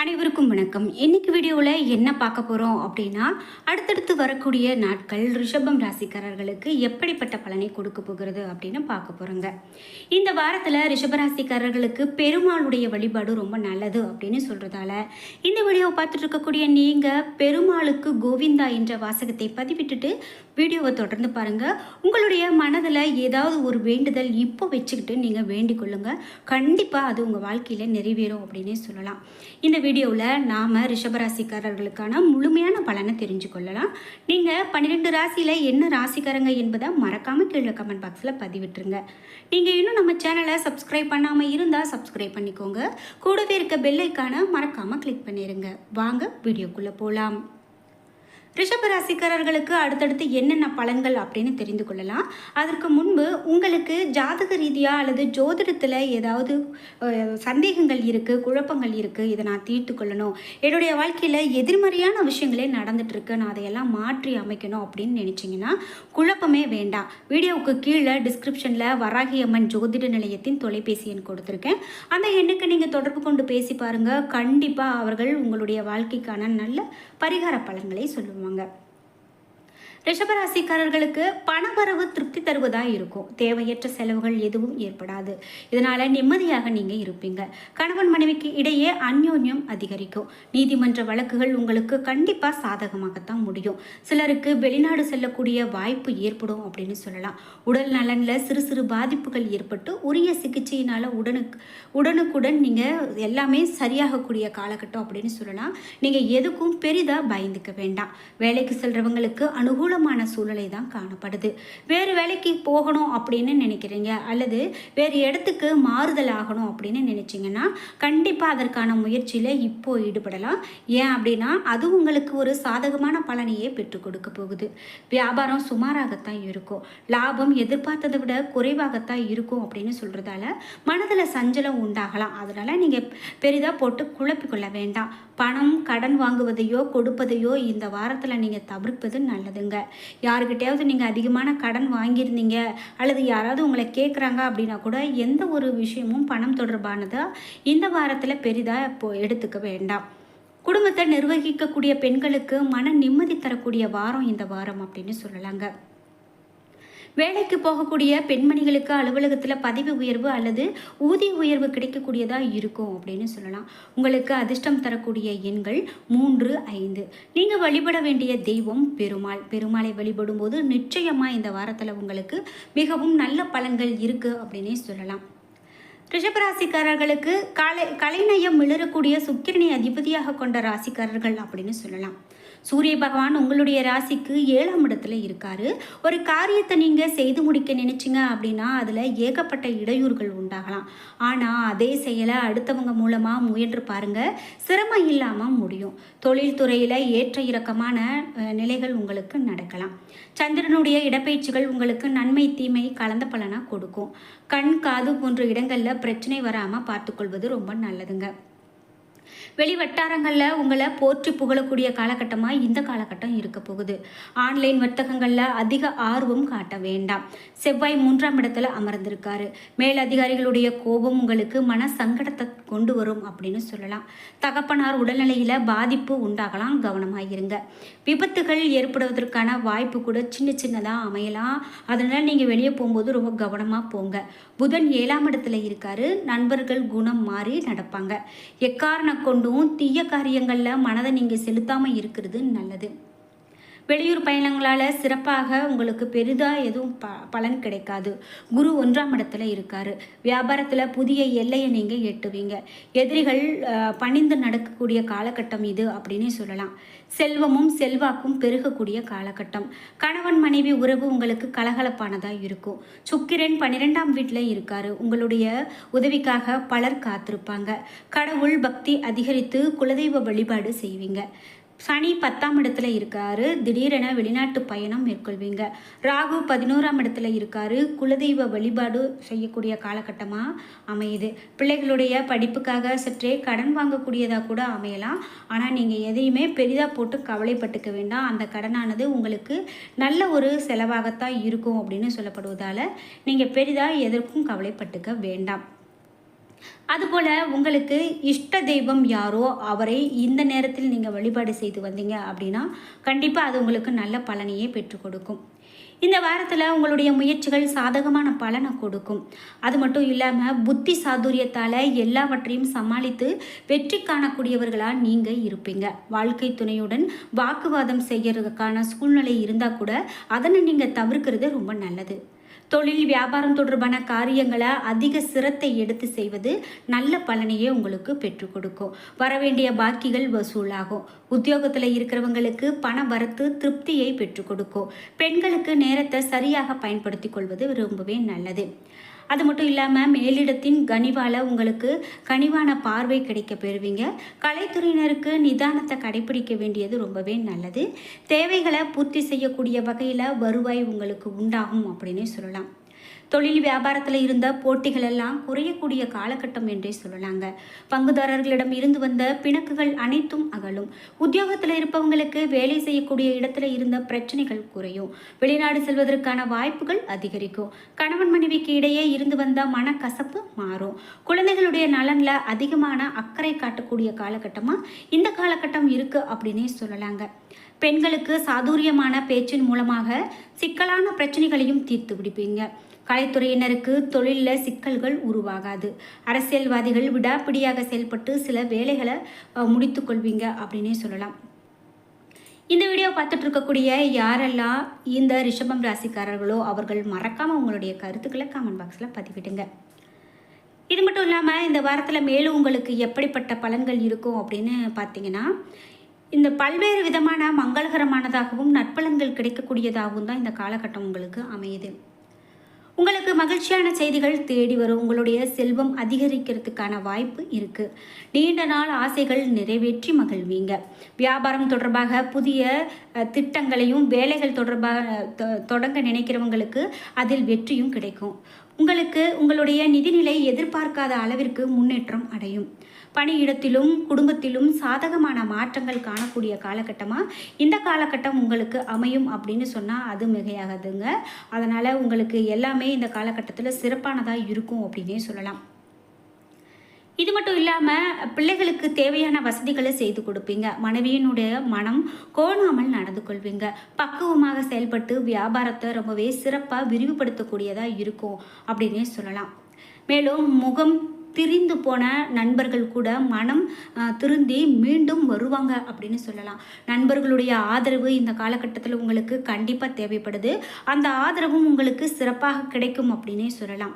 அனைவருக்கும் வணக்கம். இன்னைக்கு வீடியோவில் என்ன பார்க்க போகிறோம் அப்படின்னா அடுத்தடுத்து வரக்கூடிய நாட்கள் ரிஷபம் ராசிக்காரர்களுக்கு எப்படிப்பட்ட பலனை கொடுக்க போகிறது அப்படின்னு பார்க்க போகிறோங்க இந்த வாரத்தில் ரிஷபராசிக்காரர்களுக்கு பெருமாளுடைய வழிபாடு ரொம்ப நல்லது அப்படின்னு சொல்கிறதால இந்த வீடியோவை பார்த்துட்டு இருக்கக்கூடிய நீங்கள் பெருமாளுக்கு கோவிந்தா என்ற வாசகத்தை பதிவிட்டுட்டு வீடியோவை தொடர்ந்து பாருங்கள் உங்களுடைய மனதில் ஏதாவது ஒரு வேண்டுதல் இப்போ வச்சுக்கிட்டு நீங்கள் வேண்டிக் கொள்ளுங்கள் கண்டிப்பாக அது உங்கள் வாழ்க்கையில் நிறைவேறும் அப்படின்னே சொல்லலாம். இந்த வீடியோவில் நாம் ரிஷபராசிக்காரர்களுக்கான முழுமையான பலனை தெரிஞ்சு கொள்ளலாம். நீங்கள் பன்னிரெண்டு ராசியில் என்ன ராசிக்காரங்க என்பதை மறக்காமல் கீழே கமெண்ட் பாக்ஸில் பதிவிட்டுருங்க. நீங்கள் இன்னும் நம்ம சேனலை சப்ஸ்கிரைப் பண்ணாமல் இருந்தால் சப்ஸ்கிரைப் பண்ணிக்கோங்க. கூடவே இருக்க பெல்லைக்கான மறக்காமல் கிளிக் பண்ணிடுங்க வாங்க வீடியோக்குள்ளே போகலாம் ரிஷபராசிக்காரர்களுக்கு அடுத்தடுத்து என்னென்ன பலன்கள் அப்படின்னு தெரிந்து கொள்ளலாம். அதற்கு முன்பு உங்களுக்கு ஜாதக ரீதியாக அல்லது ஜோதிடத்தில் ஏதாவது சந்தேகங்கள் இருக்குது குழப்பங்கள் இருக்குது இதை நான் தீர்த்து கொள்ளணும். என்னுடைய வாழ்க்கையில் எதிர்மறையான விஷயங்களே நடந்துகிட்ருக்கு நான் அதையெல்லாம் மாற்றி அமைக்கணும் அப்படின்னு நினச்சிங்கன்னா குழப்பமே வேண்டாம். வீடியோவுக்கு கீழே டிஸ்கிரிப்ஷனில் வராகி அம்மன் ஜோதிட நிலையத்தின் தொலைபேசி எண் கொடுத்துருக்கேன். அந்த எண்ணுக்கு நீங்கள் தொடர்பு கொண்டு பேசி பாருங்கள் கண்டிப்பாக அவர்கள் உங்களுடைய வாழ்க்கைக்கான நல்ல பரிகார பலன்களை சொல்லுவாங்க. ஆமாங்க ரிஷபராசிக்காரர்களுக்கு பணவரவு திருப்தி தருவதாக இருக்கும். தேவையற்ற செலவுகள் எதுவும் ஏற்படாது. இதனால் நிம்மதியாக நீங்கள் இருப்பீங்க. கணவன் மனைவிக்கு இடையே அந்யோன்யம் அதிகரிக்கும். நீதிமன்ற வழக்குகள் உங்களுக்கு கண்டிப்பாக சாதகமாகத்தான் முடியும். சிலருக்கு வெளிநாடு செல்லக்கூடிய வாய்ப்பு ஏற்படும் அப்படின்னு சொல்லலாம். உடல் நலனில் சிறு சிறு பாதிப்புகள் ஏற்பட்டு உரிய சிகிச்சையினால் உடனுக்கு உடனுக்குடன் நீங்கள் எல்லாமே சரியாகக்கூடிய காலகட்டம் அப்படின்னு சொல்லலாம். நீங்கள் எதுக்கும் பெரிதாக பயந்துக்க வேண்டாம். வேலைக்கு செல்றவங்களுக்கு அனுகூலமான சூழ்நிலை தான் காணப்படுது. வேறு வேலைக்கு போகணும் அப்படின்னு நினைக்கிறீங்க? அல்லது வேறு இடத்துக்கு மாறுதல் ஆகணும் அப்படின்னு நினச்சிங்கன்னா கண்டிப்பாக அதற்கான முயற்சியில் இப்போ ஈடுபடலாம். ஏன் அப்படின்னா அது உங்களுக்கு ஒரு சாதகமான பலனையே பெற்றுக் கொடுக்க போகுது. வியாபாரம் சுமாராகத்தான் இருக்கும். லாபம் எதிர்பார்த்ததை விட குறைவாகத்தான் இருக்கும் அப்படின்னு சொல்கிறதால மனதில் சஞ்சலம் உண்டாகலாம். அதனால் நீங்கள் பெரிதாக போட்டு குழப்பிக்கொள்ள வேண்டாம். பணம் கடன் வாங்குவதையோ கொடுப்பதையோ இந்த வாரத்தில் நீங்கள் தவிர்ப்பது நல்லதுங்க. யாருக்கிட்டையாவது நீங்கள் அதிகமான கடன் வாங்கியிருந்தீங்க அல்லது யாராவது உங்களை கேட்குறாங்க அப்படின்னா கூட எந்த ஒரு விஷயமும் பணம் தொடர்பானதாக இந்த வாரத்தில் பெரிதாக இப்போ எடுத்துக்க வேண்டாம். குடும்பத்தை நிர்வகிக்கக்கூடிய பெண்களுக்கு மன நிம்மதி தரக்கூடிய வாரம் இந்த வாரம் அப்படின்னு சொல்லலாங்க. வேலைக்கு போகக்கூடிய பெண்மணிகளுக்கு அலுவலகத்தில் பதவி உயர்வு அல்லது ஊதிய உயர்வு கிடைக்கக்கூடியதாக இருக்கும் அப்படின்னு சொல்லலாம். உங்களுக்கு அதிர்ஷ்டம் தரக்கூடிய எண்கள் மூன்று ஐந்து. நீங்கள் வழிபட வேண்டிய தெய்வம் பெருமாள். பெருமாளை வழிபடும் போது நிச்சயமாக இந்த வாரத்தில் உங்களுக்கு மிகவும் நல்ல பலன்கள் இருக்குது அப்படின்னே சொல்லலாம். ரிஷபராசிக்காரர்களுக்கு கலை கலைநயம் மிளறக்கூடிய சுக்கிரனை அதிபதியாக கொண்ட ராசிக்காரர்கள் அப்படின்னு சொல்லலாம். சூரிய பகவான் உங்களுடைய ராசிக்கு ஏழாம் இடத்துல இருக்காரு. ஒரு காரியத்தை நீங்கள் செய்து முடிக்க நினைச்சீங்க அப்படின்னா அதில் ஏகப்பட்ட இடையூறுகள் உண்டாகலாம். ஆனால் அதே செயலை அடுத்தவங்க மூலமாக முயன்று பாருங்க. சிரமம் இல்லாமல் முடியும். தொழில்துறையில் ஏற்ற இறக்கமான நிலைகள் உங்களுக்கு நடக்கலாம். சந்திரனுடைய இடப்பெயர்ச்சிகள் உங்களுக்கு நன்மை தீமை கலந்த பலனாக கொடுக்கும். கண் காது போன்ற இடங்களில் பிரச்சனை வராமல் பார்த்துக்கொள்வது ரொம்ப நல்லதுங்க. வெளி வட்டாரங்களில் உங்களை போற்றி புகழக்கூடிய காலகட்டமாக இந்த காலகட்டம் இருக்க போகுது. ஆன்லைன் வர்த்தகங்களில் அதிக ஆர்வம் காட்ட வேண்டாம். செவ்வாய் மூன்றாம் இடத்துல அமர்ந்திருக்காரு. மேல் அதிகாரிகளுடைய கோபம் உங்களுக்கு மன சங்கடத்தை கொண்டு வரும் அப்படின்னு சொல்லலாம். தகப்பனார் உடல்நிலையில் பாதிப்பு உண்டாகலாம் கவனமாக இருங்க. விபத்துகள் ஏற்படுவதற்கான வாய்ப்பு கூட சின்ன சின்னதாக அமையலாம். அதனால் நீங்கள் வெளியே போகும்போது ரொம்ப கவனமாக போங்க. புதன் ஏழாம் இடத்துல இருக்காரு. நண்பர்கள் குணம் மாறி நடப்பாங்க. எக்காரணம் கொண்டும் தீய காரியங்களில் மனதை நீங்கள் செலுத்தாமல் இருக்கிறது நல்லது. வெளியூர் பயணங்களால் சிறப்பாக உங்களுக்கு பெரிதாக எதுவும் ப பலன் கிடைக்காது. குரு ஒன்றாம் இடத்துல இருக்காரு. வியாபாரத்தில் புதிய எல்லையை நீங்கள் எட்டுவீங்க. எதிரிகள் பணிந்து நடக்கக்கூடிய காலகட்டம் இது அப்படின்னே சொல்லலாம். செல்வமும் செல்வாக்கும் பெருகக்கூடிய காலகட்டம். கணவன் மனைவி உறவு உங்களுக்கு கலகலப்பானதாக இருக்கும். சுக்கிரன் பன்னிரெண்டாம் வீட்டில் இருக்காரு. உங்களுடைய உதவிக்காக பலர் காத்திருப்பாங்க. கடவுள் பக்தி அதிகரித்து குலதெய்வ வழிபாடு செய்வீங்க. சனி பத்தாம் இடத்துல இருக்காரு. திடீரென வெளிநாட்டு பயணம் மேற்கொள்வீங்க. ராகு பதினோராம் இடத்துல இருக்காரு. குலதெய்வ வழிபாடு செய்யக்கூடிய காலகட்டமாக அமையுது. பிள்ளைகளுடைய படிப்புக்காக சற்றே கடன் வாங்கக்கூடியதாக கூட அமையலாம். ஆனால் நீங்கள் எதையுமே பெரிதாக போட்டு கவலைப்பட்டுக்க வேண்டாம். அந்த கடனானது உங்களுக்கு நல்ல ஒரு செலவாகத்தான் இருக்கும் அப்படின்னு சொல்லப்படுவதால் நீங்கள் பெரிதாக எதற்கும் கவலைப்பட்டுக்க வேண்டாம். அதுபோல் உங்களுக்கு இஷ்ட தெய்வம் யாரோ அவரை இந்த நேரத்தில் நீங்கள் வழிபாடு செய்து வந்தீங்க அப்படின்னா கண்டிப்பாக அது உங்களுக்கு நல்ல பலனையே பெற்றுக் கொடுக்கும். இந்த வாரத்தில் உங்களுடைய முயற்சிகள் சாதகமான பலனை கொடுக்கும். அது மட்டும் இல்லாமல் புத்தி சாதுரியத்தால் எல்லாவற்றையும் சமாளித்து வெற்றி காணக்கூடியவர்களாக நீங்கள் இருப்பீங்க. வாழ்க்கை துணையுடன் வாக்குவாதம் செய்யறதுக்கான சூழ்நிலை இருந்தால் கூட அதனை நீங்கள் தவிர்க்கிறது ரொம்ப நல்லது. தொழில் வியாபாரம் தொடர்பான காரியங்களை அதிக சிரத்தை எடுத்து செய்வது நல்ல பலனையே உங்களுக்கு பெற்றுக் கொடுக்கும். வரவேண்டிய பாக்கிகள் வசூலாகும். உத்தியோகத்தில் இருக்கிறவங்களுக்கு பண வரத்து திருப்தியை பெற்றுக் கொடுக்கும். பெண்களுக்கு நேரத்தை சரியாக பயன்படுத்தி கொள்வது ரொம்பவே நல்லது. அது மட்டும் இல்லாமல் மேலிடத்தின் கனிவால் உங்களுக்கு கனிவான பார்வை கிடைக்க பெறுவீங்க. கலைத்துறையினருக்கு நிதானத்தை கடைபிடிக்க வேண்டியது ரொம்பவே நல்லது. தேவைகளை பூர்த்தி செய்யக்கூடிய வகையில் வருவாய் உங்களுக்கு உண்டாகும் அப்படின்னே சொல்லலாம். தொழில் வியாபாரத்தில் இருந்த போட்டிகள் எல்லாம் குறையக்கூடிய காலகட்டம் என்றே சொல்லலாங்க. பங்குதாரர்களிடம் இருந்து வந்த பிணக்குகள் அனைத்தும் அகலும். உத்தியோகத்தில் இருப்பவங்களுக்கு வேலை செய்யக்கூடிய இடத்துல இருந்த பிரச்சனைகள் குறையும். வெளிநாடு செல்வதற்கான வாய்ப்புகள் அதிகரிக்கும். கணவன் மனைவிக்கு இடையே இருந்து வந்த மனக்கசப்பு மாறும். குழந்தைகளுடைய நலனில் அதிகமான அக்கறை காட்டக்கூடிய காலகட்டமாக இந்த காலகட்டம் இருக்கு அப்படின்னே சொல்லலாங்க. பெண்களுக்கு சாதுரியமான பேச்சின் மூலமாக சிக்கலான பிரச்சனைகளையும் தீர்த்து பிடிப்பீங்க கலைத்துறையினருக்கு தொழிலில் சிக்கல்கள் உருவாகாது. அரசியல்வாதிகள் விடாப்பிடியாக செயல்பட்டு சில வேலைகளை முடித்து கொள்வீங்க அப்படின்னே சொல்லலாம். இந்த வீடியோ பார்த்துட்டு இருக்கக்கூடிய யாரெல்லாம் இந்த ரிஷபம் ராசிக்காரர்களோ அவர்கள் மறக்காமல் உங்களுடைய கருத்துக்களை காமெண்ட் பாக்ஸில் பதிவிடுங்க. இது மட்டும் இல்லாமல் இந்த வாரத்தில் மேலும் உங்களுக்கு எப்படிப்பட்ட பலன்கள் இருக்கும் அப்படின்னு பார்த்தீங்கன்னா இந்த பல்வேறு விதமான மங்களகரமானதாகவும் நற்பலன்கள் கிடைக்கக்கூடியதாகவும் தான் இந்த காலகட்டம் உங்களுக்கு அமையுது. உங்களுக்கு மகிழ்ச்சியான செய்திகள் தேடி வரும். உங்களுடைய செல்வம் அதிகரிக்கிறதுக்கான வாய்ப்பு இருக்குது நீண்ட நாள் ஆசைகள் நிறைவேற்றி மகிழ்வீங்க. வியாபாரம் தொடர்பாக புதிய திட்டங்களையும் வேலைகள் தொடர்பாக தொடங்க நினைக்கிறவங்களுக்கு அதில் வெற்றியும் கிடைக்கும். உங்களுக்கு உங்களுடைய நிதிநிலை எதிர்பார்க்காத அளவிற்கு முன்னேற்றம் அடையும். பணியிடத்திலும் குடும்பத்திலும் சாதகமான மாற்றங்கள் காணக்கூடிய காலகட்டமாக இந்த காலகட்டம் உங்களுக்கு அமையும் அப்படின்னு சொன்னால் அது மிகையாகாதுங்க. அதனால் உங்களுக்கு எல்லாமே இந்த காலகட்டத்தில் சிறப்பானதாக இருக்கும் அப்படின்னே சொல்லலாம். இது மட்டும் இல்லாமல் பிள்ளைகளுக்கு தேவையான வசதிகளை செய்து கொடுப்பீங்க. மனைவியினுடைய மனம் கோணாமல் நடந்து கொள்வீங்க. பக்குவமாக செயல்பட்டு வியாபாரத்தை ரொம்பவே சிறப்பாக விரிவுபடுத்தக்கூடியதாக இருக்கும் அப்படின்னே சொல்லலாம். மேலும் முகம் திரிந்து போன நண்பர்கள் கூட மனம் திருந்தி மீண்டும் வருவாங்க அப்படின்னு சொல்லலாம். நண்பர்களுடைய ஆதரவு இந்த காலகட்டத்தில் உங்களுக்கு கண்டிப்பாக தேவைப்படுது. அந்த ஆதரவும் உங்களுக்கு சிறப்பாக கிடைக்கும் அப்படின்னே சொல்லலாம்.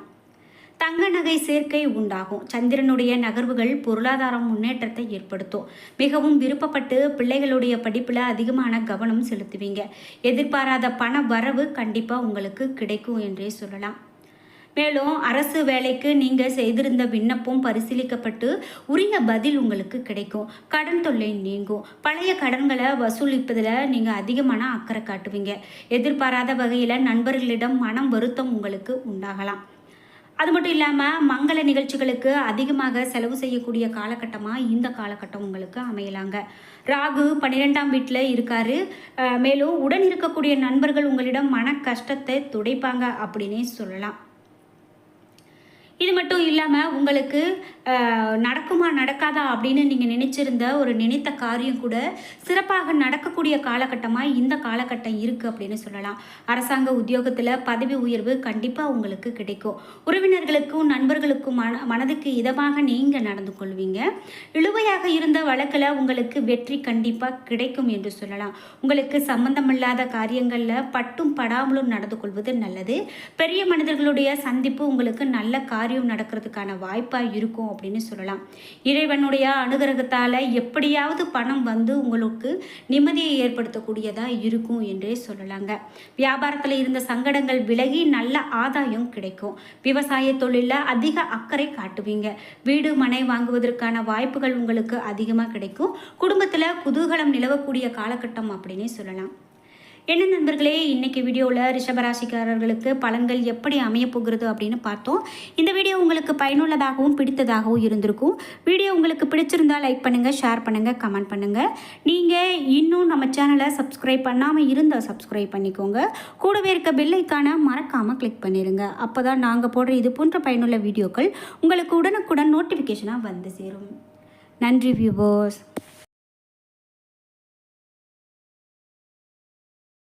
தங்க நகை சேர்க்கை உண்டாகும். சந்திரனுடைய நகர்வுகள் பொருளாதார முன்னேற்றத்தை ஏற்படுத்தும். மிகவும் விருப்பப்பட்டு பிள்ளைகளுடைய படிப்பில் அதிகமான கவனம் செலுத்துவீங்க. எதிர்பாராத பண வரவு கண்டிப்பாக உங்களுக்கு கிடைக்கும் என்றே சொல்லலாம். மேலும் அரசு வேலைக்கு நீங்கள் செய்திருந்த விண்ணப்பம் பரிசீலிக்கப்பட்டு உரிய பதில் உங்களுக்கு கிடைக்கும். கடன் தொல்லை நீங்கும். பழைய கடன்களை வசூலிப்பதில் நீங்கள் அதிகமான அக்கறை காட்டுவீங்க. எதிர்பாராத வகையில் நண்பர்களிடம் மனம் வருத்தம் உங்களுக்கு உண்டாகலாம். அது மட்டும் இல்லாமல் மங்கள நிகழ்ச்சிகளுக்கு அதிகமாக செலவு செய்யக்கூடிய காலகட்டமாக இந்த காலகட்டம் உங்களுக்கு அமையலாங்க. ராகு பன்னிரெண்டாம் வீட்டில் இருக்காரு. மேலும் உடன் இருக்கக்கூடிய நண்பர்கள் உங்களிடம் மன கஷ்டத்தை துடைப்பாங்க அப்படின்னே சொல்லலாம். இது மட்டும் இல்லாமல் உங்களுக்கு நடக்குமா நடக்காதா அப்படின்னு நீங்கள் நினச்சிருந்த ஒரு நினைத்த காரியம் கூட சிறப்பாக நடக்கக்கூடிய காலகட்டமாக இந்த காலகட்டம் இருக்குது அப்படின்னு சொல்லலாம். அரசாங்க உத்தியோகத்தில் பதவி உயர்வு கண்டிப்பாக உங்களுக்கு கிடைக்கும். உறவினர்களுக்கும் நண்பர்களுக்கும் மன மனதுக்கு இதமாக நீங்கள் நடந்து கொள்வீங்க. இழுவையாக இருந்த வழக்கில் உங்களுக்கு வெற்றி கண்டிப்பாக கிடைக்கும் என்று சொல்லலாம். உங்களுக்கு சம்பந்தமில்லாத காரியங்களில் பட்டும் படாமலும் நடந்து கொள்வது நல்லது. பெரிய மனிதர்களுடைய சந்திப்பு உங்களுக்கு நல்ல காரியம் காரியம் நடக்கிறதுக்கான வாய்ப்பாக இருக்கும் அப்படின்னு சொல்லலாம். இறைவனுடைய அனுகிரகத்தால் எப்படியாவது பணம் வந்து உங்களுக்கு நிம்மதியை ஏற்படுத்தக்கூடியதாக இருக்கும் என்றே சொல்லலாங்க. வியாபாரத்தில் இருந்த சங்கடங்கள் விலகி நல்ல ஆதாயம் கிடைக்கும். விவசாய தொழிலில் அதிக அக்கறை காட்டுவீங்க. வீடு மனை வாங்குவதற்கான வாய்ப்புகள் உங்களுக்கு அதிகமாக கிடைக்கும். குடும்பத்தில் குதூகலம் நிலவக்கூடிய காலகட்டம் அப்படின்னே சொல்லலாம். என்ன நண்பர்களே இன்னைக்கு வீடியோவில் ரிஷபராசிக்காரர்களுக்கு பலன்கள் எப்படி அமையப்போகிறது அப்படின்னு பார்த்தோம். இந்த வீடியோ உங்களுக்கு பயனுள்ளதாகவும் பிடித்ததாகவும் இருந்திருக்கும். வீடியோ உங்களுக்கு பிடிச்சிருந்தா லைக் பண்ணுங்கள் ஷேர் பண்ணுங்கள் கமெண்ட் பண்ணுங்கள் நீங்கள் இன்னும் நம்ம சேனலை சப்ஸ்கிரைப் பண்ணாமல் இருந்தால் சப்ஸ்கிரைப் பண்ணிக்கோங்க. கூடவே இருக்க பில்லைக்கான மறக்காமல் கிளிக் பண்ணிடுங்க அப்போ தான் நாங்கள் போடுற இது போன்ற பயனுள்ள வீடியோக்கள் உங்களுக்கு உடனுக்குடன் நோட்டிஃபிகேஷனாக வந்து சேரும். நன்றி வியூவர்ஸ்